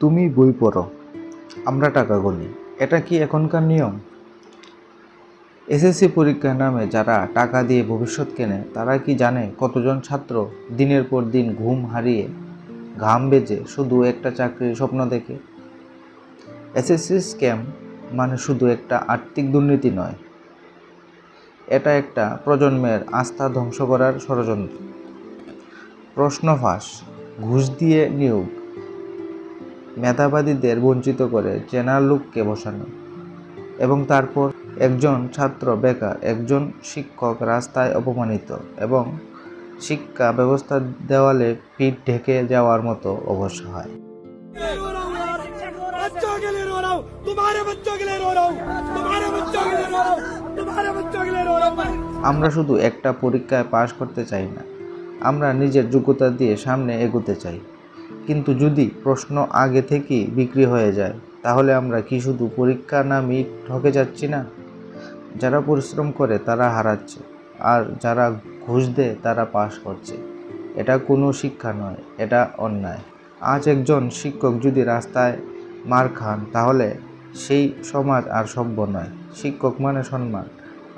তুমি বই পড়ো। আমরা টাকা গুনি এটা কি এখনকার নিয়ম? এসএসসি পরীক্ষার নামে যারা টাকা দিয়ে ভবিষ্যৎ কেনে, তারা কি জানে কতজন ছাত্র দিনের পর দিন ঘুম হারিয়ে ঘাম বেজে শুধু একটা চাকরির স্বপ্ন দেখে? এসএসসি স্ক্যাম মানে শুধু একটা আর্থিক দুর্নীতি নয়। এটা একটা প্রজন্মের আস্থা ধ্বংস করার ষড়যন্ত্র। প্রশ্ন ফাঁস, ঘুষ দিয়ে নিয়োগ। মেধাবাদীদের বঞ্চিত করে চেনা লোককে বসানো এবং তারপর একজন ছাত্র বেকার, একজন শিক্ষক রাস্তায় অপমানিত এবং শিক্ষা ব্যবস্থা দেওয়ালে পিঠ ঢেকে যাওয়ার মতো অবশ্য হয়। আমরা শুধু একটা পরীক্ষায় পাশ করতে চাই না, আমরা নিজের যোগ্যতা দিয়ে সামনে এগোতে চাই। কিন্তু যদি প্রশ্ন আগে থেকেই বিক্রি হয়ে যায়, তাহলে আমরা কি শুধু পরীক্ষা না মিট ঠকে যাচ্ছি না? যারা পরিশ্রম করে তারা হারাচ্ছে, আর যারা ঘুষ দেয় তারা পাশ করছে। এটা কোনো শিক্ষা নয়, এটা অন্যায়। আজ একজন শিক্ষক যদি রাস্তায় মার খান, তাহলে সেই সমাজ আর সভ্য নয়। শিক্ষক মানে সম্মান,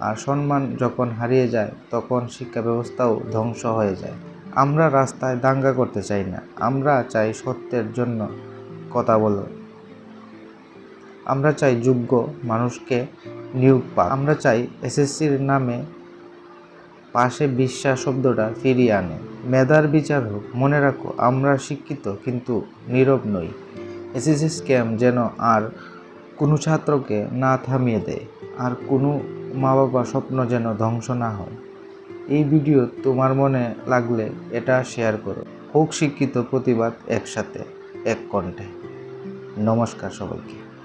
আর সম্মান যখন হারিয়ে যায়, তখন শিক্ষা ব্যবস্থাও ধ্বংস হয়ে যায়। আমরা রাস্তায় দাঙ্গা করতে চাই না। আমরা চাই সত্যের জন্য কথা বলো আমরা চাই যোগ্য মানুষকে নিয়োগ পা আমরা চাই এসএসসির নামে পাশে বিশ্বাস শব্দটা ফিরিয়ে আনে। মেধার বিচার হোক, মনে রাখো, আমরা শিক্ষিত কিন্তু নীরব নই। এসএসসি স্ক্যাম যেন আর কোনো ছাত্রকে না থামিয়ে দেয়, আর কোনো মা বাবা স্বপ্ন যেন ধ্বংস না হয়। এই ভিডিও তোমার মনে লাগলে এটা শেয়ার করো। হোক শিক্ষিত প্রতিবাদ একসাথে, এক কণ্ঠে। নমস্কার সবাইকে।